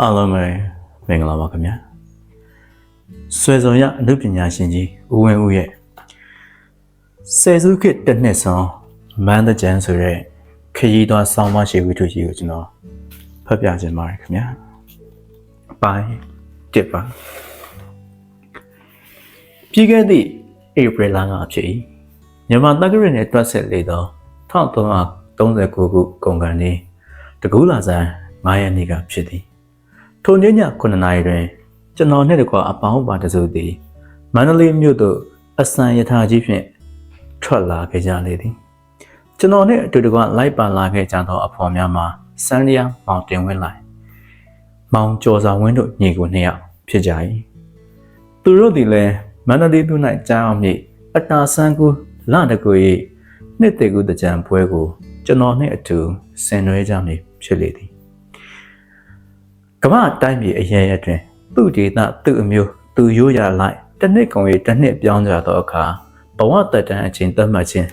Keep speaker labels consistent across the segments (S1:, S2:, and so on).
S1: အားလုံးပဲမင်္ဂလာပါခင်ဗျာဆွေစုံရအနုပညာရှင်ကြီးဦးဝင်းဦးရဲ့ဆယ်စုခေတ်တစ်နှစ်ဆောင်မန်းတကြံဆိုတဲ့ခရီးသွားဆောင်းမရှိဝိထုကြီးကိုကျွန်တော်ဖတ်ပြခြင်းပါတယ်ခင်ဗျာအပိုင်းတစ်ပါပြီးခဲ့သည့်ဧပြီလကဖြစ်၏မြန်မာတက္ကရာနဲ့တွက်ဆက်လေသော1339ခုကုန်ကန်နေတကူးလာဆန်း9ရက်နေ့ကဖြစ်သည် ထိုညည9နာရီတွင် ကျွန်တော်နှင့်တကွအပေါင်းပါတစုသည်မန္တလေးမြို့သို့အစံယထာကြီးဖြင့်ထွက်လာခဲ့ကြလေသည်ကျွန်တော်နှင့်အတူတကွလိုက်ပါလာခဲ့ကြသောအဖော်များမှာစန်းလျာမောင်တင်ဝင်းလိုက်မောင်ကျော်စာဝင်းတို့ညီကိုနှစ်ယောက်ဖြစ်ကြ၏သူတို့သည်လည်းမန္တလေးမြို့၌ကြားအောင်မြစ်အတာဆန်းကူလတကူ၏နှစ်တေကူတကြံပွဲကို ကျွန်တော်နှင့်အတူဆင်နွှဲကြမည်ဖြစ်လေသည် ကမ္ဘာတိုင်းပြည်အရရတွင်သူ့ဒေသသူ့အမျိုးသူရိုးရာလိုက်တစ်နှစ်ကုန်၍တစ်နှစ်ပြောင်းကြသောအခါဘဝတတန်အချိန်သတ်မှတ်ခြင်း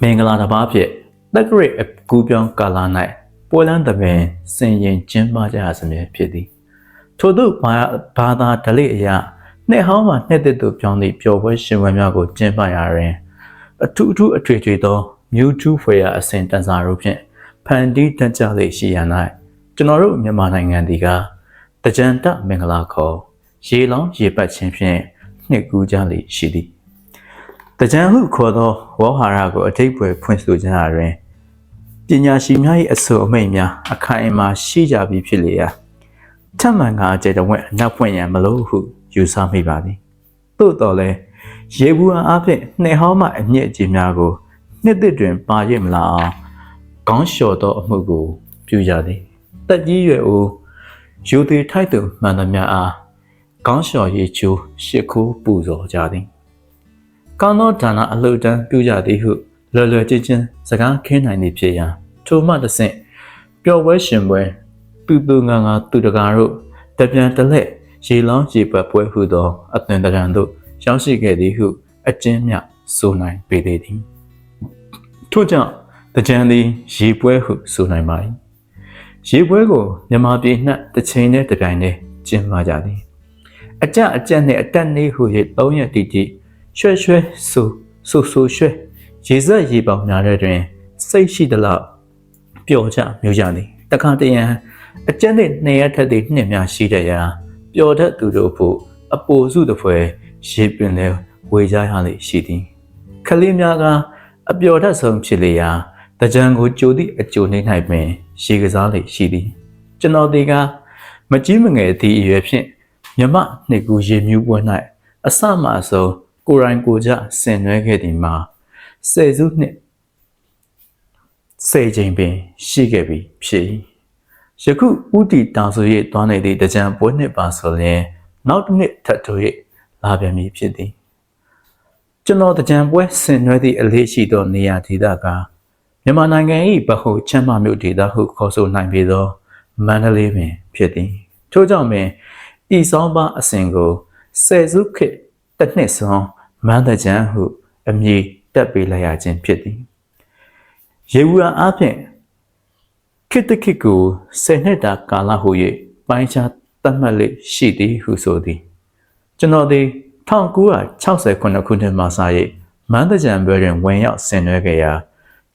S1: မင်္ဂလာတစ်ပါးဖြင့်တက္ကရာအကူပြောင်းကာလ၌ပွဲလန်းသဘင်စင်ရင်ကျင်းပကြရစမြဲဖြစ်သည်ထို့သို့ဘာဘာသာဓလေ့အရာနှစ်ဟောင်းမှနှစ်သက်သို့ပြောင်းသည့်ပျော်ပွဲရှင်ပွဲများကိုကျင်းပရာတွင်အထူးအထူးအထွေထွေသောမြူးထူးဖွယ်ရာအစဉ်တန်စာတို့ဖြင့်ဖန်တီးတတ်ကြလေရှိရ၌ ကျွန်တော်တို့မြန်မာနိုင်ငံဒီကတကြံတမင်္ဂလာခေါ်ရေလောင်းရေပတ်ခြင်းဖြင့်နှစ်ကူးကြလေရှိသည်တကြံဟုခေါ်သောဝေါဟာရကိုအထိပ်ပွယ်ဖွင့်ဆိုကြရာတွင်ပညာရှိများ၏အဆိုအမိန့်များအခိုင်အမာရှိကြပြီးဖြစ်လေရာထပ်မံကအကျယ်တဝက်အနောက်ပွင့်ရန်မလို့ဟုယူဆမိပါသည်သို့တော်လည်းရေဘူးအားဖြင့်နှစ်ဟောင်းမှအညစ်အကြေးများကိုနှစ်သစ်တွင်ပါရစ်မလာအောင်ခေါင်းလျှော်သောအမှုကိုပြုကြသည် တက်ကြီးရွယ်အိုယူသည်ထိုက်သူမှန်သမျှအားခေါင်းလျှော်ရေးချိုးရှစ်ခိုးပူဇော်ကြသည်ကောင်းသောဒါနအလှူဒန်းပြုကြသည်ဟုလွယ်လွယ်ချင်းချင်းစကားခင်းနိုင်သည်ဖြစ်ရန်ထိုမှတစ်ဆင့်ပျော်ပွဲရှင်ပွဲတူတူငါငါသူတကာတို့တပြန်တလက်ရေလောင်းရေပတ်ပွဲဟုသောအသွင်တရံတို့ရောက်ရှိခဲ့သည်ဟု အကျဉ်းမြဆိုနိုင်ပေသေးသည်ထို့ကြောင့်တကြံသည်ရေပွဲဟုဆိုနိုင်ပါ၏ ရေပွဲကိုမြန်မာပြည်နှံ့တစ်ချိန်နဲ့တစ်ပြိုင်တည်းကျင်းပကြသည်အကြအကြက်နှင့်အတက်နေဟု၍သုံးရက်တိတိရွှဲရွှဲဆူဆူဆူရွှဲရေစက်ရေပေါင်များတဲ့တွင် စိတ်ရှိသလောက်ပျော်ကြမျိုးကြသည်တခါတရံအကျက်နှင့်နှစ်ရက်ထက်သည့်နှစ်များရှိတဲ့ရာပျော်တတ်သူတို့ဖို့အပိုစုတစ်ဖွဲရေပင်လဲဝေကြရလေရှိသည်ခလေးများကအပျော်တတ်ဆုံးဖြစ်လေရာ တကြံကိုကြိုသည့်အကြိုနေ၌ပင်ရေကစားလေရှိသည် ကျွန်တော်ဒီကမကြီးမငယ်သည့်အရွယ်ဖြင့်မြမနှစ်ကူရေမြူးပွဲ၌အစမှအဆုံးကိုရိုင်းကိုကြဆင်နွှဲခဲ့သည်မှာဆယ်စုနှစ်ဆယ်ချိန်ပင်ရှိခဲ့ပြီဖြစ်၏ယခုဥတီတောင်ဆို၍တွားနေသည့်တကြံပွဲနှစ်ပါဆိုလျင်နောက်တစ်နှစ်ထပ်ထိုး၍လာပြန်ပြီဖြစ်သည်ကျွန်တော်တကြံပွဲဆင်နွှဲသည့်အလေးရှိသောနေရာဒေသက မြန်မာနိုင်ငံ၏ဗဟုချမ်းမမြို့ဒေသဟုခေါ်ဆိုနိုင်ပေသောမန္တလေးပင်ဖြစ်သည်ထို့ကြောင့်ပင်ဤဆောင်ပါအစဉ်ကိုဆယ်စုခေတ်တစ်နှစ်စွန်မန္တကြံဟုအမည်တက်ပေးလိုက်ရခြင်းဖြစ်သည်ရေဝူအားဖြင့်ခေတ္တခေတ်ကိုဆယ်နှစ်တာကာလဟု၍ပိုင်းခြားသတ်မှတ်လေးရှိသည်ဟုဆိုသည်ကျွန်တော်သည်1969ခုနှစ်မှစ၍မန္တကြံဘွဲတွင်ဝင်ရောက်ဆင်နွှဲခဲ့ရာ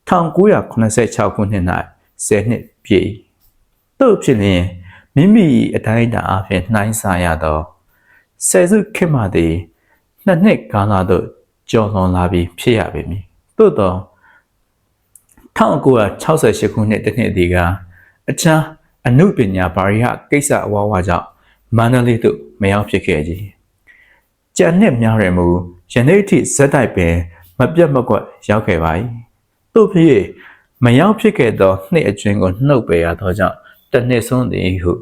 S1: 1986ခုနှစ်၌10နှစ်ပြည့်၏သို့ဖြစ်လျင်မိမိအတိုင်းအတာအဖြစ်နှိုင်းဆရသောဆယ်စုခေတ်မှသည်နှစ်နှစ်ကာလသို့ကျော်လွန်လာပြီးဖြစ်ရပေမည်သို့သော1968ခုနှစ်တစ်နှစ်ဒီကအချမ်းအနုပညာဘာရိဟကိစ္စအဝဝကြောင့်မန္တလေးသို့မရောက်ဖြစ်ခဲ့ကြီးကြံနှစ်များရမူယနေ့ထိဇက်တိုက်ပင်မပြတ်မကွက်ရောက်ခဲ့ပါ၏ တို့ဖြစ်မရောက်ဖြစ်ခဲ့သောနှစ်အကျွင်းကိုနှုတ်ပယ်ရသောကြောင့်တနှစ်ဆုံးသည်ဟု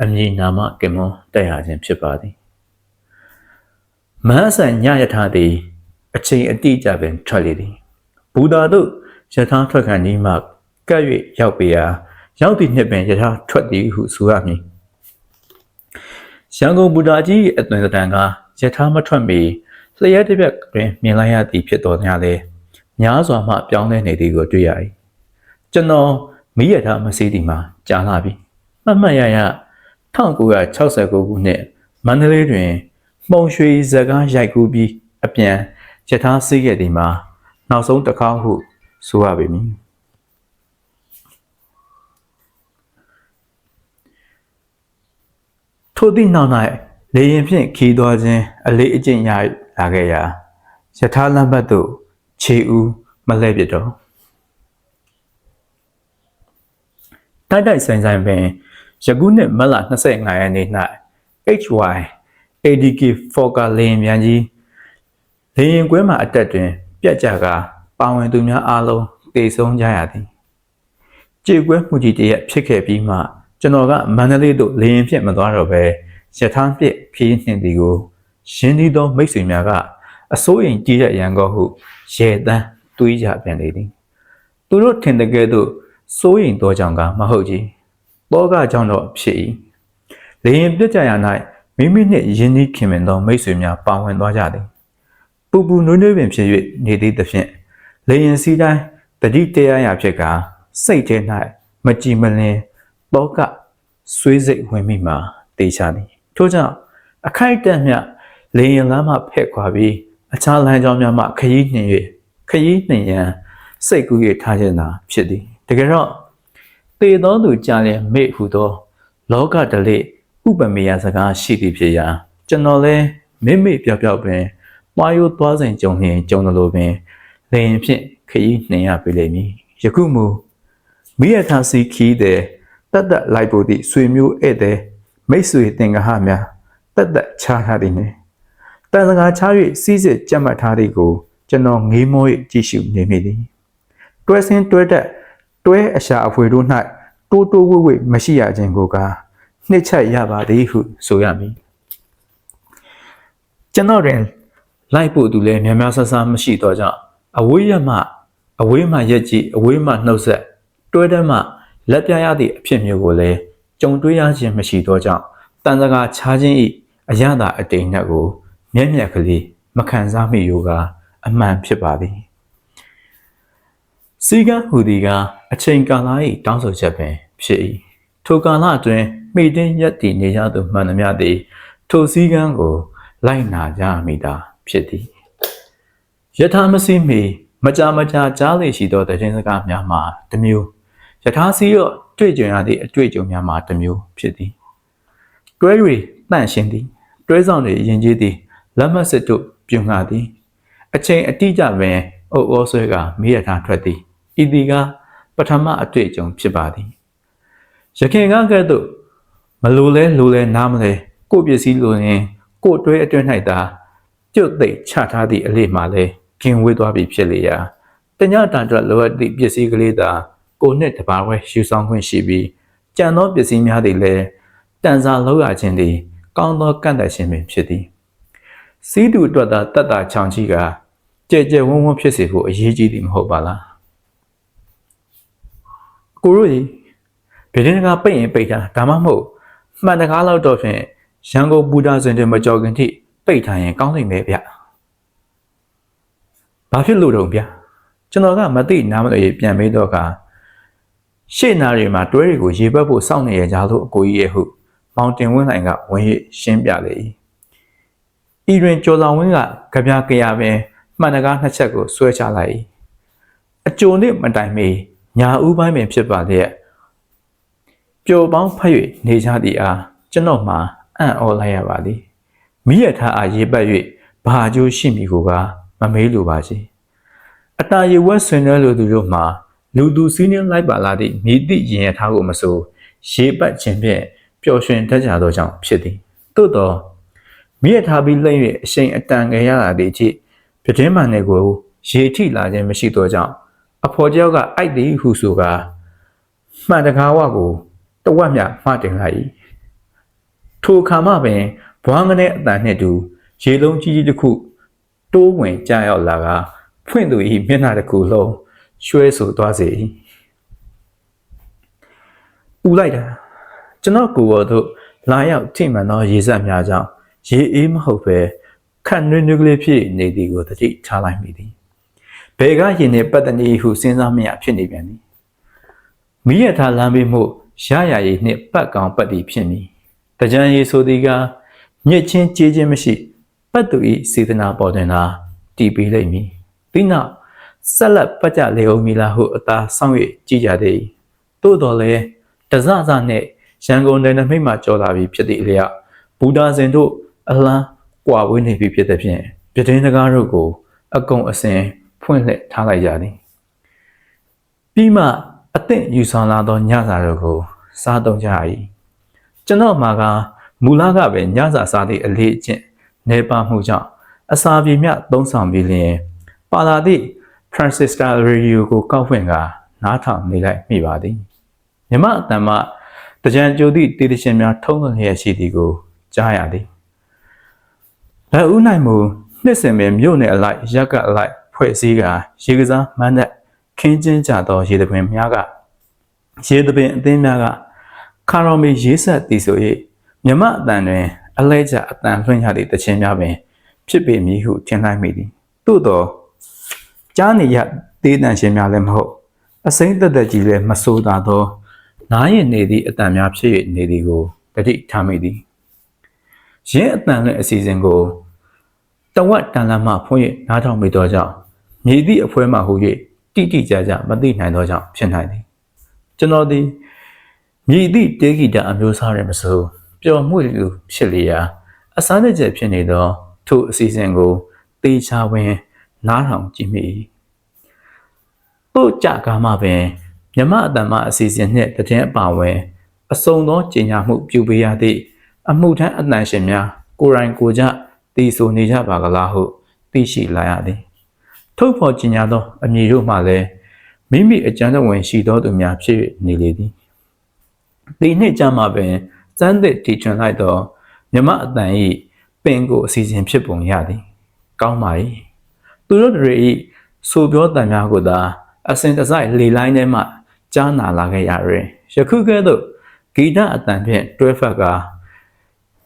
S1: အမည်နာမကင်မွန်တက်ရခြင်းဖြစ်ပါသည်မဟဆန်ညယထာသည် အချိန်အတိအကျပင်ထွက်လေသည်ဘူတာတို့ယထာထွက်ခံဤမှကပ်၍ရောက်ပေရာရောက်သည့်နှစ်ပင်ယထာထွက်သည်ဟုဆိုရမည်ရန်ကုန်ဘူတာကြီးအသွင်တန်ကယထာမထွက်မီလျှက်တစ်ပြက်တွင်မြင်လိုက်ရသည်ဖြစ်တော်များလေ များစွာမှပြောင်းလဲနေသည်ကိုတွေ့ရ၏ကျွန်တော်မိရထားမစေးသည်မှာကြာလာပြီမှတ်မှတ်ရရ1969ခုနှစ်မန္တလေးတွင်မှုံရွှေဇကားရိုက်ကူးပြီးအပြန်ယထာစီးခဲ့သည်မှာနောက်ဆုံးတစ်ခေါက်ဟုဆိုရပေမည်ထို့သည့်နောက်၌လေရင်ဖြင့်ခီးသွားခြင်းအလေးအကျင့်ရလာခဲ့ရာယထာလမ်းဘတ်သို့ ခြေဦးမလှည့်ပြတော့တိုက်တိုက်ဆိုင်ဆိုင်ပင်ယခုနှစ်မတ်လ25ရက်နေ့၌ HY ADK Fokker လေယာဉ်ပြန်ကြီးလေယာဉ်ကွဲမှအတက်တွင် ပြက်ကြကပါဝင်သူများအားလုံးတေဆုံးကြရသည်ကြေကွဲမှုကြီးတရက်ဖြစ်ခဲ့ပြီးမှကျွန်တော်ကမန္တလေးသို့လေယာဉ်ဖြင့်မသွားတော့ဘဲရထားပြစ်ဖြည်းနှင်သည်ကိုရင်းနှီးသောမိတ်ဆွေများက အစိုးရင်ကြီးတဲ့ရန်ကောဟုရေတန်းတွေးကြပြန်လေသည်သူတို့ထင်တကယ်သို့စိုးရင်သောကြောင့်ကမဟုတ်ကြီးတောကကြောင့်တော့ဖြစ်၏လေရင်ပြစ်ကြရ၌မိမိနှင့်ယင်းနှီးခင်မင်သောမိတ်ဆွေများပါဝင်သွားကြသည်ပူပူနွေးနွေးပင်ဖြစ်၍နေသည့်သဖြင့်လေရင်စီးတိုင်းတတိတရားရာဖြစ်ကစိတ်ထဲ၌မကြည်မလင်တောကဆွေးစိတ်ဝင်မိမှာတေချာသည်ထို့ကြောင့်အခိုက်အတန့်မြလေရင်လမ်းမှဖက်ခွာပြီး အခြားလမ်းကြောင်းများမှခရီးနှင်၍ခရီးနှင်ရန်စိတ်ကူး၍ထားခြင်းသာဖြစ်သည်တကယ်တော့တေသောသူကြာလျင်မေ့ဟုသော လောကတလေဥပမေယစကားရှိသည်ဖြစ်ရာကျွန်တော်လဲမိမိပြောက်ပြောက်ပင်ပွားရိုးသွားစဉ်ကြုံလျင်ကြုံလိုပင်လေရင်ဖြင့်ခရီးနှင်ရပေလိမ့်မည်ယခုမူမိရထာစီခီးတဲ့တတ်တတ်လိုက်ဖို့သည့်ဆွေမျိုးဧည့်သည်မိတ်ဆွေတင်ကဟများတတ်တတ်ချထားသည်နှင့် တန်စကားချ၍စီးစစ်ကြက်မှတ်ထားသည်ကိုကျွန်တော်ငေးမော၍ကြည့်ရှုနေမိသည်တွဲစင်းတွဲတက်တွဲအရှာအဖွေတို့၌တိုးတိုးဝိဝိမရှိရခြင်းကိုကနှစ်ချက်ရပါသည်ဟုဆိုရမည်ကျွန်တော်တွင်လိုက်ဖို့သူလည်းများများဆဆမရှိတော့ကြောင့်အဝေးရမှအဝေးမှရက်ကြည့်အဝေးမှနှုတ်ဆက်တွဲတက်မှလက်ပြရသည့်အဖြစ်မျိုးကိုလည်းကြုံတွေ့ရခြင်းမရှိတော့ကြောင့်တန်စကားချားခြင်း၏အရသာအတိမ်နှက်ကို မျက်မျက်ကလေးမခံစားမိယောကအမှန်ဖြစ်ပါသည်စီကံဟူသည်ကအချိန်ကာလ၏တောင်းဆိုချက်ပင်ဖြစ်၏ထိုကာလအတွင်းမိတင်းရက်တည်နေကြသူမှန်သမျှသည်ထိုစည်းကမ်းကို လိုက်နာကြမိတာဖြစ်သည်ယထာမစီမီမကြာမကြာကြားလေရှိသောတခြင်းစကားများမှာတစ်မျိုးယထာစီရော့တွေ့ကြုံရသည့်အတွေ့အကြုံများမှာတစ်မျိုးဖြစ်သည်တွဲတွေတန့်ရှင်းသည်တွဲဆောင်တွေယဉ်ကျေးသည် လက်မစစ်တို့ပြုံငှသည်အချိန်အတိအကျပင်အုပ်အောဆွဲကမေးရထားထွက်သည်ဤသည်ကပထမအတွေ့အကြုံဖြစ်ပါသည်ရခင်ကကဲ့သို့မလိုလဲလိုလဲနားမလဲကိုပစ္စည်းလိုရင်ကိုတွဲအတွင်း၌သာကျွတ်သိပ်ချထားသည့်အလေးမှလဲကင်ဝေးသွားပြီဖြစ်လေရာတညတန်အတွက်လိုအပ်သည့်ပစ္စည်းကလေးသာကိုနှစ်တပါးဝဲယူဆောင်ခွင့်ရှိပြီးကြံသောပစ္စည်းများသည်လည်းတန်စာလောက်ရခြင်းသည်ကောင်းသောကန့်သက်ခြင်းပင်ဖြစ်သည် စီးသူအတွက်သာတတ်တာချောင်ကြီးကကြဲကြဲဝုန်းဝုန်းဖြစ်စေဖို့အရေးကြီးသည်မဟုတ်ပါလားကိုရိုကြီးဗီဒီယိုကပိတ်ရင်ပိတ်တာဒါမှမဟုတ်မှန်တကားလောက်တော့ဖြင့်ရန်ကုန်ဘူတာစင်တင်မကြော်ခင်ထိပိတ်ထားရင်ကောင်းနိုင်မယ်ဗျဘာဖြစ်လို့တော့ဗျကျွန်တော်ကမသိနားမလည်ပြန်မေးတော့ကရှေ့နားတွေမှာတွဲတွေကိုရေပက်ဖို့စောင့်နေရကြလို့အကိုကြီးရဲ့ဟုမောင်တင်ဝင်းနိုင်ကဝင်ရရှင်းပြလေ၏ ဤတွင်ကျော်ဆောင်ဝင်းကကြပြကြရပင်မှန်တကားနှစ်ချက်ကိုဆွဲချလိုက်၏အကြိုနှင့်မတိုင်မီညာဦးပိုင်းပင်ဖြစ်ပါလျက်ပျော်ပေါင်းဖတ်၍နေကြသည်အားကျွန်တော်မှအံ့ဩလိုက်ရပါသည်မိရထားအားရေပတ်၍ဘာအကျိုးရှိမည်ကိုကမမေးလိုပါစေအတာရေဝက်ဆွေးနွေးလိုသူတို့မှာလူသူစည်းနှင်းလိုက်ပါလာသည့်မိသည့်ရင်ရထားကိုမဆိုရေပတ်ခြင်းဖြင့်ပျော်ရွှင်တတ်ကြသောကြောင့်ဖြစ်သည်သို့သော မိရထားပြီးလိမ့်၍အရှိန်အတန်ငယ်ရတာဒီအထိပြတင်းမှန်တဲ့ကိုရေထိလာခြင်းမရှိသောကြောင့်အဖော်ကြောက်ကအိုက်သည်ဟုဆိုကာမှန်တကားဝကိုတဝက်မြမှတင်လိုက်၏ထိုခါမှပင်ဘွားငနဲ့အတန်နှင့်တူရေလုံးကြီးကြီးတစ်ခုတိုးဝင်ကြားရောက်လာကဖွင့်သူ၏မျက်နှာတစ်ခုလုံးရွှဲဆူသွားစေ၏ပူလိုက်တာကျွန်တော်ကိုယ်တော်တို့လာရောက်ထိမှန်သောရေစက်များကြောင့် ရေအေးမဟုတ်ပဲခန့်နွေးနွေးကလေးဖြစ်နေသည်ကိုတတိထားလိုက်မိသည်ဘယ်ကရင်နေပတ်တနီဟုစဉ်းစားမရဖြစ်နေပြန်သည်မိရထားလမ်းပေးမှုရရရည်နှင့်ပတ်ကောင်ပတ်သည်ဖြစ်မည်တကြံရည်ဆိုသည်ကမြစ်ချင်းကြေးချင်းမရှိပတ်သူ၏စေတနာပေါ်တွင်သာတည်ပြီးလိမ့်မည်ပြီးနောက်ဆက်လက်ပတ်ကြလေအောင်မီလာဟုအသာဆောင်၍ကြည်ကြသည်သို့တော်လည်းတစစနှင့်ရန်ကုန်နယ်နိမိတ်မှကြော်လာပြီးဖြစ်သည့်အလျောက်ဘူဒါစင်တို့ အလန်းကွာဝေးနေပြီဖြစ်တဲ့ဖြင့်ပြတင်းတကားတို့ကို အကုံအစင်ဖွင့်လှစ်ထားလိုက်ကြသည်ပြီးမှအသင့်ယူဆောင်လာသောညစာတို့ကို စားသုံးကြ၏ကျွန်တော်မှာကမူလကပဲညစာစားသည့်အလေးအကျင့်နေပါမှုကြောင့်အစာပြေမြသုံးဆောင်ပြီးလျင်ပါလာသည့် transistor radio ကိုကောက်ဖွင့်ကနားထောင်နေလိုက်မိပါသည်မြမအတန်မှတကြံကြိုသည့်တေတရှင်များထုံးလွှင့်လျက်ရှိသည်ကိုကြားရသည် လက်ဦးနိုင်မူနှစ်စင်ပင်မြို့နယ်အလိုက်ရက်ကအလိုက်ဖွဲ့စည်းကရေကစားမန်းတဲ့ခင်းကျင်းကြသောရေသပင်များကရေသပင်အသင်းများကခါရော်မီရေးဆက်သည်ဆို၍မြမအတန်တွင် အလဲကျအတန်လွှင့်ရသည့်တခြင်းများပင် ဖြစ်ပေမည်ဟုထင်လိုက်မိသည်သို့သောကြားနေရသေးတန်ရှင်များလည်းမဟုတ် အစိမ့်သက်သက်ကြီးလည်းမဆိုးတာသောနားရင်နေသည့်အတန်များဖြစ်၍နေသည်ကိုတတိထားမိသည် ရင်းအတန်နဲ့အစီအစဉ်ကိုတဝက်တန်လမ်းမှဖွင့်၍နားထောင်မိသောကြောင့်မြေသည့်အဖွဲမှဟူ၍တိတိကျကျမသိနိုင်သောကြောင့်ဖြစ်နိုင်သည်ကျွန်တော်သည်မြေသည့်တေဂီတာအမျိုးအစားတွေမစိုးပျော်မှုလူဖြစ်လျာအစားတကျဖြစ်နေသောထိုအစီအစဉ်ကိုတေချာဝင်နားထောင်ကြည့်မိတို့ကြကားမှပင်မြမအတန်မအစီအစဉ်နှင့်တည်အပါဝင်အစုံသောကျင်ညာမှုပြုပေးရသည့် အမှုထမ်းအတန်ရှင်များကိုယ်တိုင်ကိုယ်ကြတည်ဆိုနေကြပါကလားဟုသိရှိလာရသည်ထုတ်ဖော်ကျင်ညာသောအမည်တို့မှလည်းမိမိအကြမ်းတော်ဝင်ရှိသောသူများဖြစ်နေလေသည်ဒီနှစ်ကြမှာပင်စမ်းသစ်တီထွင်လိုက်သောမြမအတန်၏ပင်ကိုအစီအစဉ်ဖြစ်ပုံရသည် ကောင်းပါ၏သူတို့တွေ၏ဆိုပြောတန်များကိုသာအစဉ်တစိုက်လေလိုင်းထဲမှကြားနာလာခဲ့ရတွင်ယခုကဲ့သို့ဂီတအတန်ဖြင့်တွဲဖက်က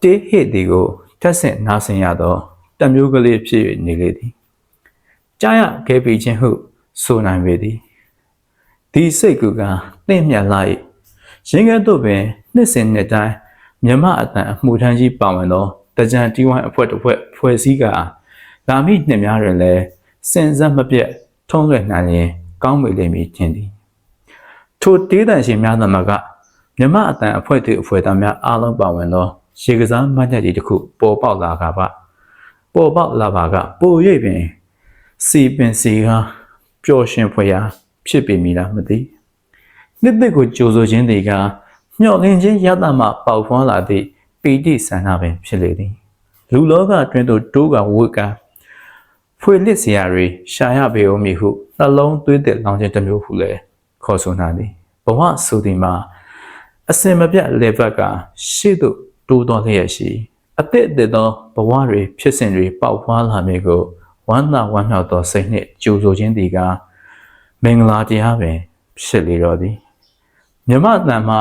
S1: တေးဟစ်ဒီကိုထက်ဆင့်နားဆင်ရသောတမျိုးကလေးဖြစ်၍နေလေသည်ကြားရခဲ့ပြီခြင်းဟုဆိုနိုင်ပေသည်ဒီစိတ်ကူကတင့်မြတ်လိုက်ရင်းကဲ့သို့ပင်နှစ်စဉ်နှစ်တိုင်းမြမအတန်အမှုထမ်းကြီးပါဝင်သောတကြံတီဝိုင်းအဖွဲ့တစ်ဖွဲ့ဖွဲ့စည်းကလာမိနှစ်များတွင်လည်းစင်စက်မပြတ်ထုံးလွှဲနိုင်ရင်ကောင်းမေလိမ့်မည်ထင်သည်ထိုတေးတန်ရှင်များသမကမြမအတန်အဖွဲ့တွေအဖွဲ့သားများအားလုံးပါဝင်သော ရေကစားမှတ်ချက်ကြီးတစ်ခုပေါ်ပေါက်လာကပါပေါ်ပေါက်လာပါကပို၍ပင်စီပင်စီကပျော်ရွှင်ဖွယ်ရာဖြစ်ပေမည်လားမသိနှစ်သက်ကိုကြိုဆိုခြင်းတွေက မျှော်လင့်ခြင်းရတမှပေါက်ဖွားလာသည့်ပီတိဆန္ဒပင်ဖြစ်လေသည်လူလောကအတွင်းသို့တိုးကဝတ်ကဖွေလစ်စရာတွေရှာရပေဦးမည်ဟုနှလုံးသွေးသက်လောင်ခြင်းတစ်မျိုးဟုလည်းခေါ်ဆိုနိုင်သည်ဘဝဆိုသည်မှာအစင်မပြတ်လေဘက်ကရှေ့သို့ တိုးတော်လျက်ရှိအသည့်အသည့်သောဘဝတွေဖြစ်စဉ်တွေပေါက်ဖွားလာမည်ကိုဝမ်းသာဝမ်းမြောက်သောစိတ်နှင့်ကြိုဆိုခြင်းသည်ကမင်္ဂလာတရားပင်ဖြစ်လေတော်သည်မြမတန်မှ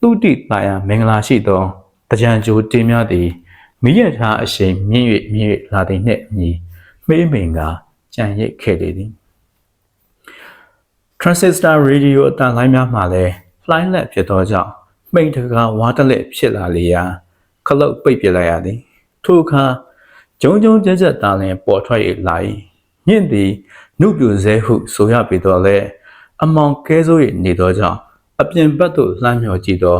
S1: သူတိတာယာမင်္ဂလာရှိသောတကြံကြိုတင်များသည်မိရထားအရှိန်မြင့်၍မြင့်၍လာသည်နှင့်အညီမေးမိန်ကကြံရိတ်ခဲ့လေသည် transistor radio အတန်လိုင်းများမှာလည်း fly lab ဖြစ်သောကြောင့်မိန်တကာဝါတလက်ဖြစ်လာလေရာ ခလုတ်ပိတ်ပြလိုက်ရသည်ထိုအခါဂျုံဂျုံကြက်ကြက်သားလင်ပေါ်ထွက်၍လာ၏မြင့်သည်နှုတ်ပြဆဲဟုဆိုရပေတော့လဲအမောင်ကဲဆိုး၍နေသောကြောင့်အပြင်ဘက်သို့လှမ်းမြော်ကြည့်သော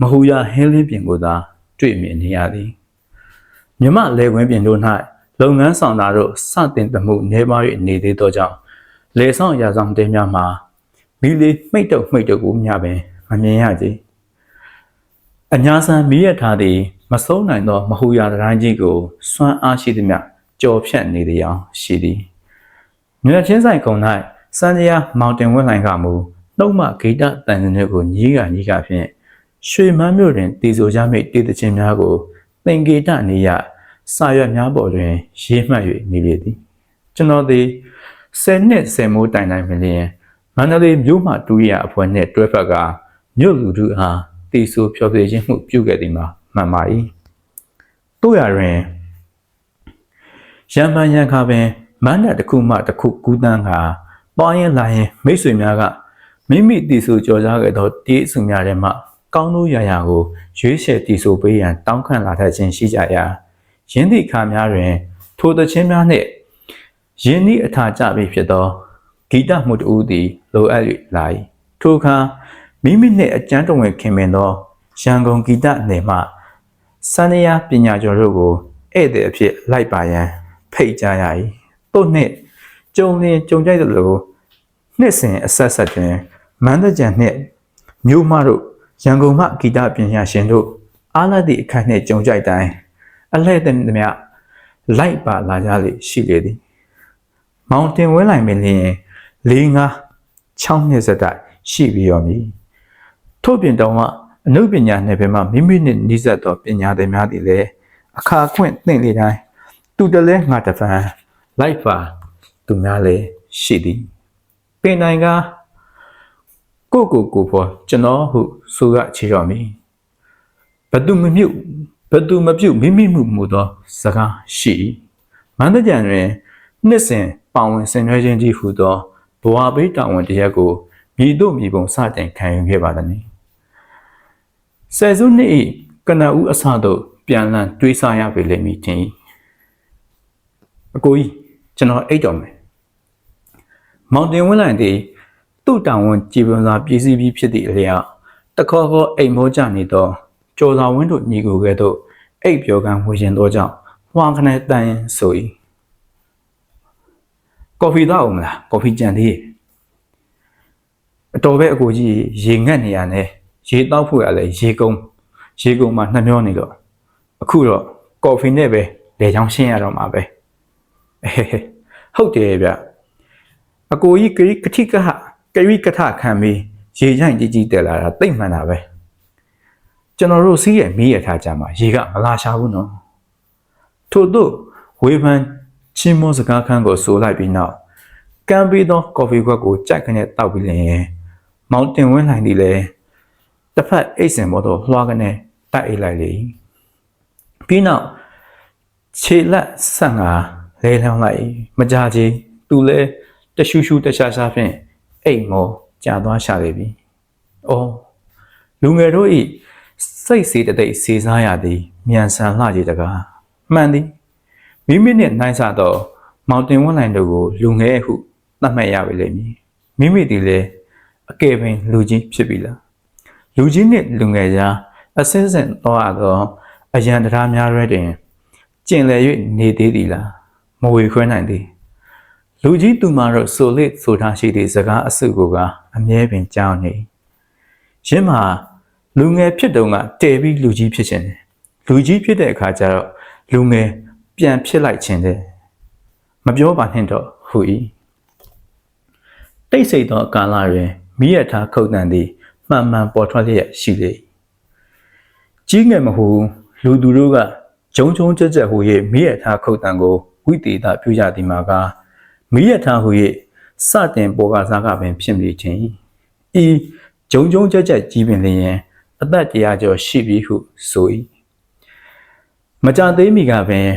S1: မဟူရဟင်းလင်းပြင်ကိုသာတွေ့မြင်နေရသည်မြမလေကွင်းပြင်တို့၌လုပ်ငန်းဆောင်တာတို့စတင်တမှုနေပါ၍နေသေးသောကြောင့်လေဆောင်ရာဆောင်တဲများမှာမီလီမှိတ်တုပ်မှိတ်တုပ်ကိုမြပင်မမြင်ရကြအညာဆန်မီးရထားသည် မဆုံးနိုင်သောမဟူရာတိုင်းကြီးကိုစွမ်းအားရှိသည်မြကြော်ဖြတ်နေသည်အောင်ရှိသည်မြတ်ချင်းဆိုင်ကုံ၌စံကြရာမောင်တင်ဝက်လိုင်းကမူနှုတ်မဂိတတန်စင်တွေကိုညီးကညီးကဖြင့်ရွှေမန်းမြို့တွင်တည်ဆိုကြမိတည်တခြင်းများကိုသင်္ကေတနေရစာရွက်များပေါ်တွင် ရေးမှတ်၍နေလေသည် ကျွန်တော်သည်10နှစ်10မိုးတိုင်တိုင်မလျင်မန္တလေးမြို့မှတူရအဖွဲ့နှင့်တွဲဖက်ကမြို့လူထုအားတည်ဆိုဖျော်ဖြေခြင်းမှုပြုခဲ့သည်မှာ မှန်ပါ၏တို့ရတွင်ရံမှန်ရန်ခါပင်မန္တတစ်ခုမှတစ်ခုကူးတန်းကပွားရင်လာရင်မိတ်ဆွေများကမိမိတည်ဆိုကြော်ကြားခဲ့သောတေးအစုများထဲမှကောင်းသောရာရာကိုရွေးချယ်တည်ဆိုပေးရန်တောင်းခံလာတတ်ခြင်းရှိကြရာယင်းသည့်အခါများတွင် ထိုသခြင်းများနှင့်ယင်းသည့်အထာကြပြီဖြစ်သောဂီတမှုတဦးသည်လိုအပ်၍လာ၏ထိုအခါမိမိနှင့်အကျမ်းတော်ဝင်ခင်မင်သောရန်ကုန်ဂီတနယ်မှ စန္ဒယာပညာကျော်တို့ကိုဧည့်သည်အဖြစ်လိုက်ပါရန်ဖိတ်ကြားရ၏တို့နှင့်ကြုံလျင်ကြုံကြိုက်သလိုနှစ်စဉ်အဆက်ဆက်တွင်မန္တကြံနှင့်မြို့မတို့ရန်ကုန်မှဂီတပညာရှင်တို့အားလသည့်အခါနှင့်ကြုံကြိုက်တိုင်းအလှည့်သည်မြလိုက်ပါလာကြလေရှိလေသည်မောင်တင်ဝဲလိုက်မင်းလျင်၄၅6နှစ်စတိုက်ရှိပြီးရောမည်ထို့ပြင်တော့မှ အနုပညာနယ်ပယ်မှာမိမိနှင့်နှိစက်သောပညာသည်များသည်လည်းအခါခွင့်သင့်လေတိုင်းသူတလဲငါတဖန်လိုက်ပါသူများလည်းရှိသည်ပင်နိုင်ကကိုကိုကိုပေါ်ကျွန်တော်ဟုဆိုရချေတော်မည်ဘသူမမြုပ်ဘသူမပြုတ်မိမိမှုမူသောစကားရှိ၏မန္တကြံတွင်နှစ်စဉ်ပါဝင်ဆင်နွှဲခြင်းကြီးဟူသောဘဝပေးတာဝန်တရားကိုမြည်တို့မြည်ပုံစတင်ခံယူခဲ့ပါသည်။ ဆယ်စုနှစ်၏ကနဦးအစသို့ပြန်လည်တွေးဆရပေလိမ့်မည်တင်။အကိုကြီးကျွန်တော်အိတ်တော်မယ်။မောင်တင်ဝင်းလိုင်သည်သူ့တာဝန်ကြည်ပွန်စွာပြည်စည်းပြီးဖြစ်သည့်အလျောက်တခေါ်ခေါ်အိမ်မောကြနေသောကျော်သာဝင်းတို့ညီကိုကဲ့သို့အိတ်ပြောကံဝေရှင်သောကြောင့်ဟွာခနဲ့တန်ဆို၏ကော်ဖီတော့အောင်မလားကော်ဖီကြံသေးရဲ့အတော်ပဲအကိုကြီးရေငတ်နေရနဲ့ ရေတောက်ဖို့ရလဲရေကုန်းရေကုန်းမှာနှမျောနေတော့အခုတော့ကော်ဖီနဲ့ပဲလေချောင်းရှင်းရတော့မှာပဲအဲဟုတ်တယ်ဗျအကိုကြီးကတိကတိကဟကရိကထခံပြီးရေချိုင်ကြီးကြီးတက်လာတာတိတ်မှန်တာပဲကျွန်တော်တို့စီးရမီးရထားကြမှာရေကမလာရှာဘူးနော်ထို့သို့ဝေဖန်ချင်းမောစကားခန်းကိုဆိုလိုက်ပြီးနောက်ကမ်းပြီးသောကော်ဖီခွက်ကိုကြိုက်ခနဲ့တောက်ပြီးလျင်မောင်တင်ဝင်းနိုင်သည်လည်း တစ်ဖက်အိတ်စင်ပေါ်သို့လွှားခနဲ့တိုက်အိတ်လိုက်လေပြီးနောက်ခြေလက်ဆက်ငါလဲလောင်းလိုက်မကြကြီးသူလည်းတရှူးရှူးတခြားခြားဖြင့်အိတ်မောကြာသွားရှာလေပြီ။အော်လူငယ်တို့ဤစိတ်စေးတသိက်စေစားရသည်မြန်ဆန်လှကြီးတကားမှန်သည်မိမိနှင့်နိုင်စားသောမောင်တင်ဝန်းလိုင်တို့ကိုလူငယ်ဟုသတ်မှတ်ရပါလိမ့်မည်မိမိသည်လည်းအကယ်ပင်လူကြီးဖြစ်ပြီလား လူကြီးနှင့်လူငယ်ကြားအစင်းစင်တော့ရသောအရန်တရားများရဲတွင်ကျင်လည်၍နေသေးသည်လားမဝေခွဲနိုင်သည်လူကြီးသူမတို့ဆိုလေဆိုထားရှိသည့်စကားအစုကိုကအမြဲပင်ကြောင်းနေရင်းမှာလူငယ်ဖြစ်တုန်းကတည်ပြီးလူကြီးဖြစ်ခြင်းတယ်လူကြီးဖြစ်တဲ့အခါကျတော့လူငယ်ပြန်ဖြစ်လိုက်ခြင်းတယ်မပြောပါနဲ့တော့ဟူ၏တိတ်ဆိတ်သောကာလတွင်မိရထားခုတ်တန်သည် မှန်မှန်ပေါ်ထွက်လျက်ရှိလေကြီးငယ်မဟုလူသူတို့ကဂျုံဂျုံကြက်ကြက်ဟူ၍မိရထားခုတ်တန်ကိုဝိတေတာပြုကြသည်မှာကမိရထားဟူ၍စတင်ပေါ်ကစားကပင်ဖြစ်နေခြင်းဤဂျုံဂျုံကြက်ကြက်ကြီးပင်လျင်အသက်တရားကျော်ရှိပြီဟုဆို၏မကြသေးမီကပင်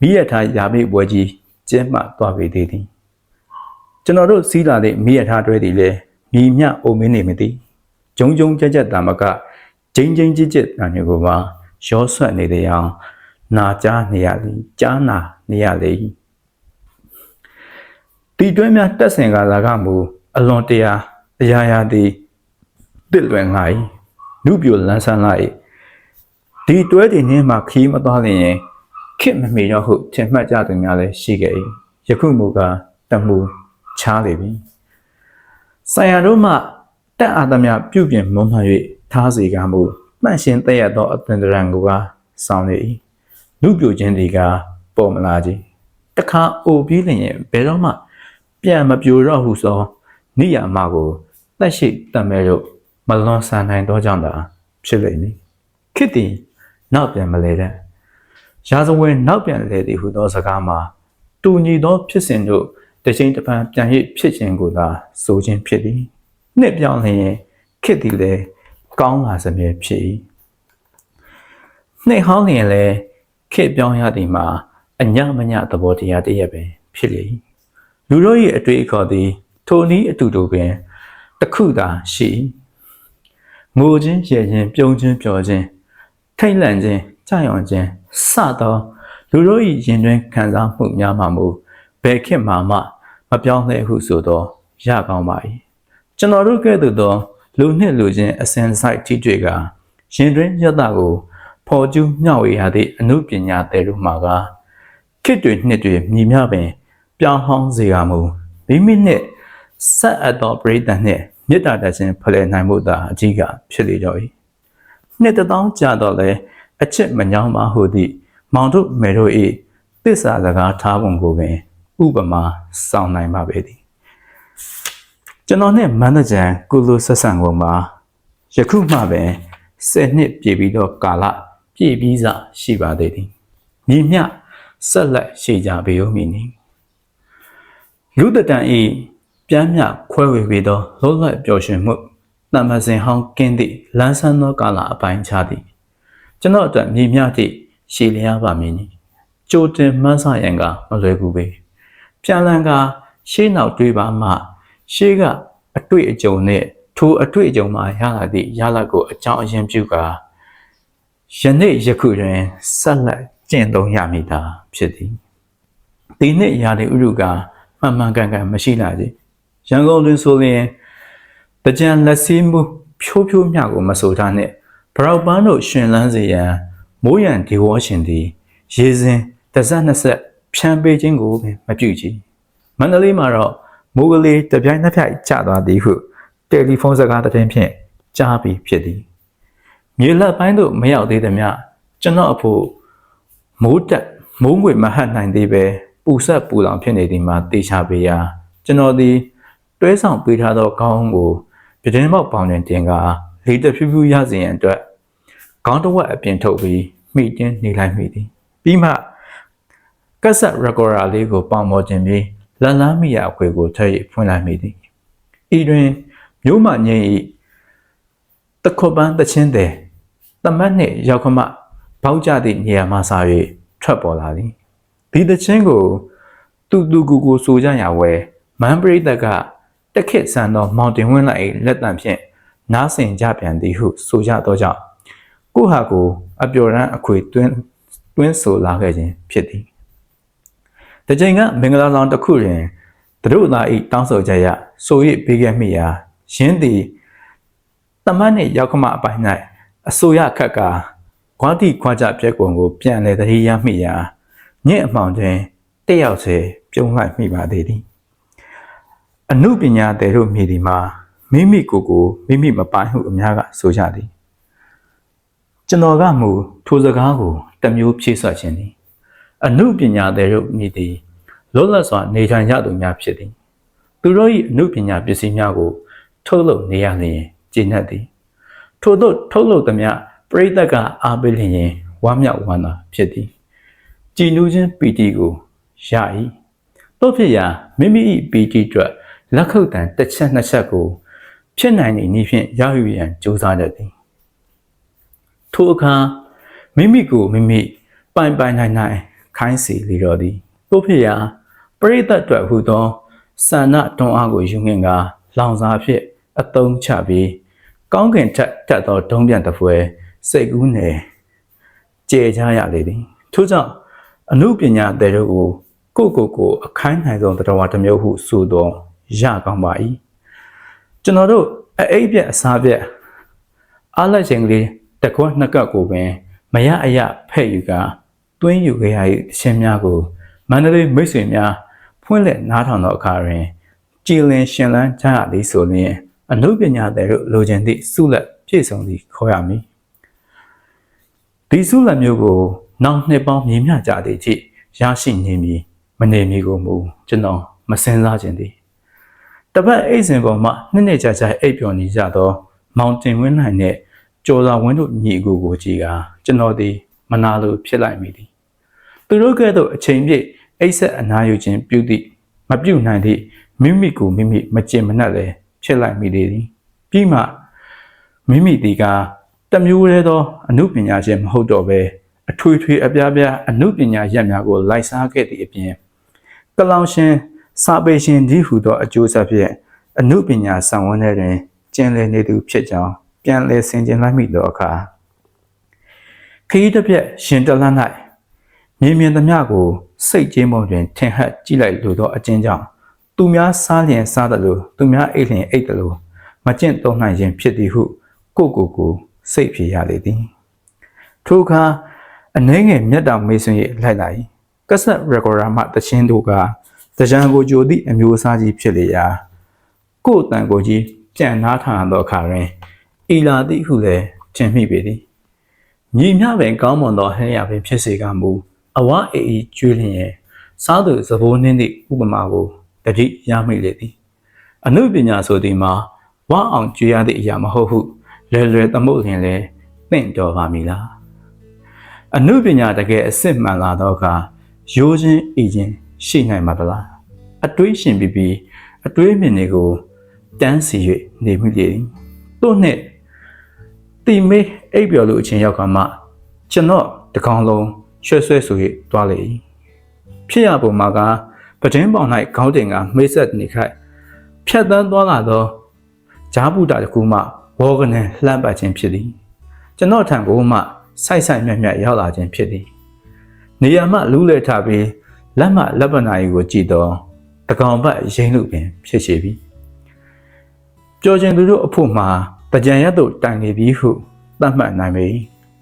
S1: မိရထားရာမိပွဲကြီးကျင်းပသွားပေသေးသည်ကျွန်တော်တို့စီးလာတဲ့မိရထားတွဲသည်လည်းမြည်မြအုံမင်းနေမသည် ဂျုံဂျုံကြက်ကြက်တာမကဂျင်းဂျင်းကြစ်ကြစ်တာမျိုးကိုပါရောဆွတ်နေတဲ့အောင်နာကြားနေရသည်ကြားနာနေရလေတီတွဲများတက်ဆင်ကလာကမူအလွန်တရာအရာရာသည်တစ်လွင်ငါ၏နုပြိုလန်းဆန်းလာ၏ဒီတွဲတွေနင်းမှာခီးမသွားလျင်ခစ်မမီတော့ဟုထင်မှတ်ကြသူများလည်းရှိခဲ့၏ယခုမူကားတမှုချားလေပြီဆိုင်ရတို့မှ တက်အာသမျှပြုပြင်မွမ်းမ၍ထားစီကမှုမှန်ရှင်တဲ့ရသောအသင်္တရံကိုကဆောင်းနေ၏နုပြိုခြင်းတွေကပေါ်မလာကြီးတခါအိုပြီးလျင်ဘယ်တော့မှ ပြန်မပြိုတော့ဟုသောနိယာမကိုတက်ရှိတမဲတို့မလွန်ဆန်နိုင်သောကြောင့်သာဖြစ်လိမ့်မည်ခစ်သည်နောက်ပြန်မလဲတဲ့ရာဇဝင်နောက်ပြန်လဲသည်ဟုသောစကားမှာတူညီသောဖြစ်စဉ်တို့တစ်ချိန်တစ်ပံပြန်ရဖြစ်ခြင်းကိုသာဆိုခြင်းဖြစ်သည် နှစ်ပြောင်းလျင်ခစ်သည်လည်းကောင်းလာစမြဲဖြစ်၏နှစ်ဟောင်းလျင်လည်းခစ်ပြောင်းရသည်မှာအညမညသဘောတရားတည်းရဲ့ပင်ဖြစ်လေ၏လူတို့၏အတွေ့အခေါ်သည် ထိုနည်းအတူတူပင်တစ်ခုသာရှိငိုခြင်းရည်ခြင်းပြုံးခြင်းပျော်ခြင်းထိတ်လန့်ခြင်းကြောက်ရွံ့ခြင်းစသောလူတို့၏ရင်တွင်ခံစားမှုများမှမူဘယ်ခေတ်မှမှမပြောင်းလဲဟုဆိုသောရကောင်းပါ၏ ကျွန်တော်တို့ကဲ့သို့သောလူနှင့်လူချင်းအစဉ်ဆိုင်ထိတွေ့ကရင်တွင်ရတကိုဖော်ကျူးမျှဝေရသည့်အမှုပညာသည်တို့မှာကခေတ်တွေနှစ်တွေမြည်မြပင် ပြောင်းဟောင်းစေရမူမိမိနှင့်ဆက်အပ်သောပရိသတ်နှင့်မေတ္တာတခြင်းဖလှယ်နိုင်မှုသာအကြီးကဖြစ်လေတော့၏နှစ်တစ်သောင်းကြာတော့လဲအချစ်မညောင်းပါဟုသည့်မောင်တို့မေတို့၏သစ္စာစကားထားပုံကိုပင် ဥပမာစောင့်နိုင်ပါပေသည် ကျွန်တော်နဲ့မန်နဂျန်ကုလိုဆက်ဆံကုန်မှာယခုမှပင်10နှစ်ပြည့်ပြီးတော့ကာလပြည့်ပြီးစရှိပါသေးသည်ညီမျှဆက်လက်ရှိကြပေဦးမည်နီလူတတန်ဤပြန်မြခွဲဝေပြီးသောလောလတ်ပျော်ရွှင်မှုတမ္ပစင်ဟောင်းကင်းသည့်လန်းဆန်းသောကာလအပိုင်းခြားသည်ကျွန်တော်အတွက်မြည်မြသည့်ရှည်လျားပါမည်နီကြိုတင်မှန်းဆရန်ကမလွယ်ကူပေပြန်လန်ကရှေးနောက်တွေးပါမှ ရှေးကအတွေ့အကြုံနဲ့ထိုအတွေ့အကြုံမှာရလာသည့်ရလာကိုအကြောင်းအရင်းပြုကာယနေ့ယခုတွင်ဆက်လက်ကျင့်သုံးရမည်သာဖြစ်သည်ဒီနှစ်ရာသီဥတုကမှန်မှန်ကန်ကန်မရှိလာသေးရန်ကုန်တွင်ဆိုရင်တကြံလက်စည်းမှုဖြိုးဖြိုးမြကိုမဆိုထားနဲ့ဘရောက်ပန်းတို့ရှင်လန်းစေရန်မိုးရန်ဒီဝေါရှင်သည်ရေစင်တစ်ဆက်နှစ်ဆက်ဖြန်းပေးခြင်းကိုပင်မပြုကြည်မန္တလေးမှာတော့ မိုးကလေးတပြိုင်နှစ်ပြိုင်ကျသွားသည်ဟုတယ်လီဖုန်းစကားသတင်းဖြင့်ကြားပြီးဖြစ်သည်မြေလက်ပိုင်းသို့မရောက်သေးသည်မြကျွန်တော်အဖို့မိုးတက်မိုးငွေမဟတ်နိုင်သေးပဲပူဆက်ပူလောင်ဖြစ်နေသည်မှာတေချာပေရာကျွန်တော်သည်တွဲဆောင်ပေးထားသောခေါင်းကိုပြတင်းပေါက်ပေါင်တွင်တင်ကာလေတဖြူးဖြူးရစေရန်အတွက်ခေါင်းတစ်ဝက်အပြင်ထုတ်ပြီးမိတင်းနေလိုက်မိသည်ပြီးမှကက်ဆက်ရက်ကော်ရာလေးကိုပေါင်ပေါ်ခြင်းပြီး လန်လန်းမိရာအခွေကိုထည့်ဖွင့်လိုက်မိသည်ဤတွင်မြို့မငိမ့်ဤတခွပန်းတချင်းတဲ့တမတ်နှင့်ရောက်ခမဘောက်ကြသည့်နေရာမှစာ၍ထွက်ပေါ်လာသည်ဒီတချင်းကိုတူတူကူကူဆိုကြရဝဲမန်ပရိသတ်ကတက်ခစ်ဆန်သောမောင်တင်ဝင်းလိုက်လက်တံဖြင့်နားဆင်ကြပြန်သည်ဟုဆိုကြသောကြောင့်ကိုဟာကို အပျော်ရန်အခွေတွင်းတွင်းဆိုလာခဲ့ခြင်းဖြစ်သည် တကြိမ်ကမင်္ဂလာဆောင်တစ်ခုတွင်သူတို့သားဤတောင်းဆိုကြရဆို၍ပေးခဲ့မိရာရင်းသည်တမတ်နှင့်ရောက်ခမအပိုင်း၌အစိုးရခက်ကခွာတိခွာကြပြက်ကွန်ကို ပြန်လဲတတိယမိရာညင့်အမှောင်တွင်တက်ရောက်စေပြုံးလိုက်မိပါသေးသည်အမှုပညာတဲ့တို့မြည်ဒီမှာမိမိကိုယ်ကိုမိမိမပိုင်ဟုအများကဆိုကြသည်ကျွန်တော်ကမူထိုစကားကိုတမျိုးဖြည့်ဆွတ်ခြင်းသည် အမှုပညာတဲ့တို့မြည်သည်လောလတ်စွာနေထိုင်ရသူများဖြစ်သည် သူတို့၏အမှုပညာပစ္စည်းများကို ထုတ်လုပ်နေရလျင်ကျင့်တတ်သည်ထို့သောထုတ်လုပ်သည်များပရိသတ်ကအားပေးလျင်ဝမ်းမြောက်ဝမ်းသာဖြစ်သည်ကြည်နူးခြင်းပီတိကိုရ၏တို့ဖြစ်ရာမိမိ၏ပီတိအတွက်လက်ခုပ်တံတစ်ချက်နှစ်ချက်ကို ဖြစ်နိုင်နေနည်းဖြင့်ရယူရန်ကြိုးစားတတ်သည်ထိုအခါမိမိကိုမိမိပိုင်ပိုင်နိုင်နိုင် ခိုင်းစီလေတော်သည်တို့ဖြစ်ရာပရိသတ်အတွက်ဟူသောဆန္ဒတွန်းအားကိုယူငင်ကလောင်စာဖြင့်အသုံးချပြီးကောင်းကင်ထက်တက်သောဒုံးပြန်တစ်ဖွဲစိတ်ကူးနယ်ကျေချရလေသည်ထို့ကြောင့်အမှုပညာတဲ့တို့ကိုကိုကိုကိုအခိုင်းနိုင်ဆုံးတရားတစ်မျိုးဟုဆိုသောရကောင်းပါ၏ကျွန်တော်တို့အအိပ်ပြက်အစားပြက်အားလက်ချိန်ကလေးတကွနှစ်ကပ်ကိုပင်မရအရဖဲ့ယူက တွင်းယူခဲ့ရ၏အရှင်များကိုမန္တလေးမိတ်ဆွေများဖွင့်လက်နားထောင်သောအခါတွင်ကြည်လင်ရှင်လန်းကြရသည်ဆိုလျင်အနုပညာသည်တို့လိုချင်သည့်စုလက်ပြည့်စုံသည်ခေါ်ရမည်ဒီစုလက်မျိုးကိုနောက်နှစ်ပေါင်းမြင်မြကြသည်ကြည့်ရရှိနေမည်မနေမည်ကိုမူကျွန်တော်မစင်စားခြင်းသည်တပတ်အိတ်စင်ပေါ်မှာနှစ်နှစ်ကြာကြာအိပ်ပျော်နေကြသော မောင်တင်ဝင်းနိုင်နဲ့ကျော်သာဝင်းတို့ညီကိုကိုကြည်ကကျွန်တော်သည်မနာလိုဖြစ်လိုက်မိသည် သူတို့ကဲ့သို့အချိန်ပြည့်အိတ်ဆက်အနာယူခြင်းပြုသည့်မပြုနိုင်သည့်မိမိကိုမိမိမကျင်မနှက်လည်းဖြစ်လိုက်မိသေးသည်ပြီးမှမိမိဒီကတမျိုးတည်းသောအမှုပညာရှင်မဟုတ်တော့ဘဲအထွေထွေအပြားပြားအမှုပညာရက်များကိုလိုက်စားခဲ့သည့်အပြင်ကလောင်ရှင်စာပေရှင်ဒီဟုသောအကျိုးဆက်ဖြင့်အမှုပညာဆောင်ဝန်းထဲတွင်ကျင်လည်နေသူဖြစ်ကြောင်းပြန်လဲဆင်ကျင်လိုက်မိသောအခါခရီးတစ်ပြက်ရှင်တလန်း၌ မြင်မြင်သမျှကိုစိတ်ကြီးမုံတွင် ထင်ဟပ်ကြည့်လိုက်လိုသောအကျဉ်းကြောင့်သူများစားလျင်စားတယ်လို့သူများအိတ်လျင်အိတ်တယ်လို့မကျင့်သုံးနိုင်ခြင်းဖြစ်သည်ဟု ကိုကိုကိုစိတ်ဖြစ်ရလေသည်ထိုအခါအနှဲငယ်မျက်တောင်မေးဆွင်၏လိုက်လာ၏ကက်ဆက်ရကော်ရာမှတခြင်းတို့ကတကြံကိုကြိုသည့်အမျိုးအစားကြီးဖြစ်လေရာကိုယ်တန်ကိုကြီးပြန်နားထောင်သောအခါတွင်ဤလာသည်ဟုလည်းထင်မိပေသည်ညီမျှပင်ကောင်းမွန်သောဟဲ့ရပင်ဖြစ်စေကမူ အဝအေးအေးကျွေးလျင်စားသူသဘိုးနှင်းသည့်ဥပမာကိုတတိရမိလေသည်အနုပညာဆိုသည်မှာဝအောင်ကျွေးရသည့်အရာမဟုတ်ဟုလွယ်လွယ်သမုတ်လျင်လည်းသင့်တော်ပါမည်လားအနုပညာတကယ်အစစ်မှန်လာတော့ကရိုးချင်းဤချင်းရှိနိုင်မှာသလားအတွေးရှင်ပြီးပြီးအတွေးမြင်တွေကိုတန်းစီ၍နေမိလေသည်တို့နှင့်တီမေးအိပ်ပျော်လို့အချင်းရောက်ကမှကျွန်တော်တကောင်လုံး ရွှဲဆွဲဆို၍တွားလေ၏ဖြစ်ရပုံမှာကပဒင်းပေါင်၌ခေါင်းတင်ကမိတ်ဆက်နေခိုက်ဖြတ်တန်းသွားလာသောဂျားပူတာတစ်ခုမှဘောကနေလှမ်းပတ်ခြင်းဖြစ်သည်ကျွန်တော်ထံကိုမှဆိုက်ဆိုက်မြတ်မြတ်ရောက်လာခြင်းဖြစ်သည်နေရာမှလူးလဲထပြီးလက်မှလက်ပနာရီကိုကြည့်တော့တကောင်ဘက်ရင်းလူပင်ဖြစ်ရှိပြီပျော်ခြင်းသူတို့အဖို့မှာတကြံရက်တို့တိုင်နေပြီဟုသတ်မှတ်နိုင်ပြီ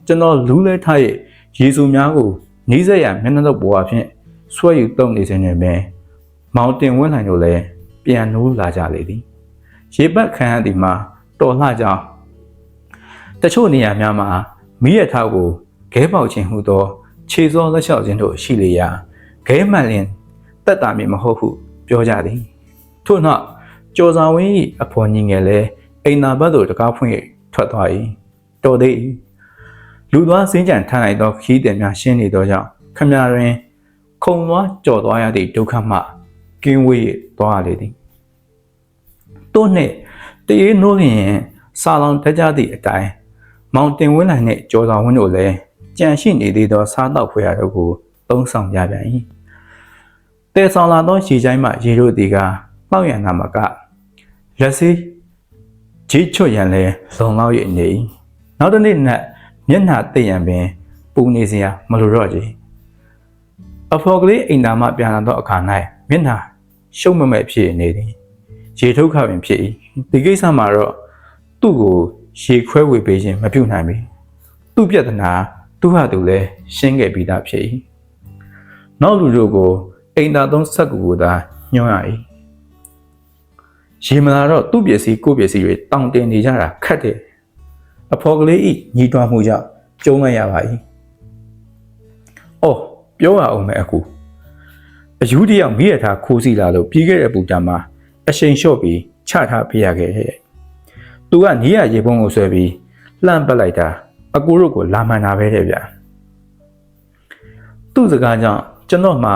S1: ကျွန်တော်လူးလဲထားရဲ့ ယေစုများကိုနီးစက်ရမျက်နှာတော့ပေါ်အဖြစ်ဆွဲယူတုံနေစဉ်တွင်ပဲမောင်တင်ဝင်းနိုင်တို့လည်းပြန်နိုးလာကြလေသည်ရေပတ်ခံရသည်မှာတော်လှကြောင်းတချို့နေရာများမှာမိရထားကိုခဲပေါက်ခြင်းဟုသောခြေစောလက်လျှောက်ခြင်းတို့ရှိလေရာခဲမှန်လင်တက်တာမည်မဟုတ်ဟုပြောကြသည်ထို့နောက်ကျော်စာဝင်း၏အဖော်ညီငယ်လည်းအိမ်နာဘက်သို့တကားဖွင့်၍ထွက်သွား၏တော်သေး၏ လူသွားစင်းကြံထမ်းလိုက်သောခီးတယ်များရှင်းနေသောကြောင့်ခမရတွင် ခုံသွားကြော်သွားရသည့်ဒုက္ခမှကင်းဝေးသွားရလေသည်တို့နှင့်တရေနိုးလျင်စာလောင်တကြသည့်အတိုင်းမောင်တင်ဝင်းနိုင်နှင့်ကြော်စာဝင်းတို့လည်းကြံရှိနေသေးသောစားတော့ဖွေရတို့ကိုသုံးဆောင်ကြပြန်၏တဲဆောင်လာသောရေချိုင်းမှရေတို့သည်ကပေါက်ရန်နာမကလက်စေးဂျိချွတ်ရန်လဲလုံလောက်၍နေ၏နောက်တစ်နေ့နက် မျက်နှာသိပ်ရန်ပင်ပူနေစရာမလိုတော့ကြအဖော်ကလေးအိမ်သားမှပြန်လာသောအခါ၌မျက်နှာရှုံမမဲ့ဖြစ်နေသည်ရေထုတ်ခပင်ဖြစ်၏ဒီကိစ္စမှာတော့သူ့ကိုရေခွဲဝေပေးခြင်းမပြုနိုင်ပြီသူ့ပြဿနာသူ့ဟာသူလည်းရှင်းခဲ့ပြီးသားဖြစ်၏နောက်လူတို့ကိုအိမ်သားသုံးဆက်ကူကိုသာညွှန်ရ၏ရေမလာတော့သူ့ပစ္စည်းကိုယ့်ပစ္စည်းတွေတောင်းတင်နေကြတာခက်တယ် အဖော်ကလေးဤညီတွားမှုကြောင့်ကျုံးလိုက်ရပါ၏။အော်ပြောရအောင်မယ်အခုအယူတယောက်မိရထားခိုးစီလာလို့ပြီးခဲ့တဲ့ပူတာမှာအရှိန်လျှော့ပြီးချထားပြရခဲ့တဲ့။သူကညီရရေပုံးကိုဆွဲပြီးလှမ်းပက်လိုက်တာအကူတို့ကိုလာမှန်တာပဲတဲ့ဗျာ။သူ့စကားကြောင့်ကျွန်တော်မှ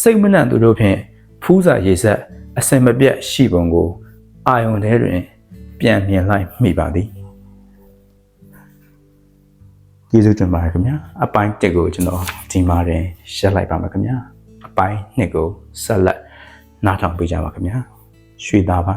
S1: စိတ်မနှံ့သူတို့ဖြင့်ဖူးစာရေးဆက်အစင်မပြတ်ရှိပုံကိုအာယုန်ထဲတွင် ပြန်မြင်လိုက်မိပါသည် ကျေးဇူးတင်ပါတယ်ခင်ဗျာအပိုင်း1ကိုကျွန်တော်ဒီမှာတင်ရှင်းလိုက်ပါမယ်ခင်ဗျာအပိုင်း2ကိုဆက်လက်နားထောင်ပေးကြပါခင်ဗျာရွှေသားပါ